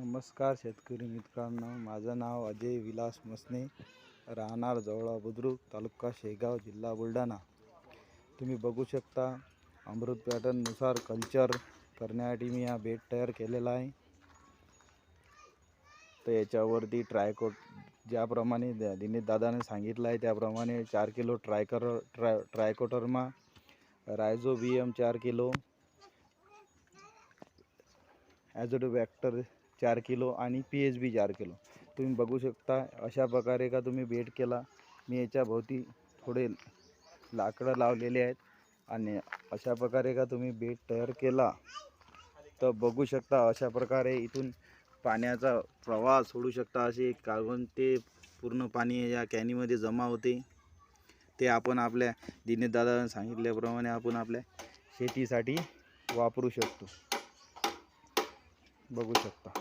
नमस्कार शेतकरी मित्रांनो. माझं नाव अजय विलास मसने राहणार जवळा बुद्रुक तालुका शेगाव जिल्हा बुलढाणा. तुम्ही बघू शकता अमृत पॅटर्ननुसार कल्चर करण्यासाठी मी हा बेड तयार केलेला आहे. तर याच्यावरती ट्रायकोट ज्याप्रमाणे द- दिनेश दादाने सांगितलं आहे त्याप्रमाणे चार किलो ट्रायकर ट्राय ट्रायकोटर्मा रायझो बी एम चार किलो ॲझोडोबॅक्टर चार किलो आणि पी एच बी चार किलो. तुम्ही बघू शकता अशा प्रकारे का तुम्ही बेड केला. मी याच्या भोवती थोडे लाकडं लावलेले आहेत आणि अशा प्रकारे का तुम्ही बेड तयार केला. तर बघू शकता अशा प्रकारे इथून पाण्याचा प्रवाह सोडू शकता असे कारण ते पूर्ण पाणी या कॅनीमध्ये जमा होते. ते आपण आपल्या दिनेदादानं सांगितल्याप्रमाणे आपण आपल्या शेतीसाठी वापरू शकतो. बघू शकता.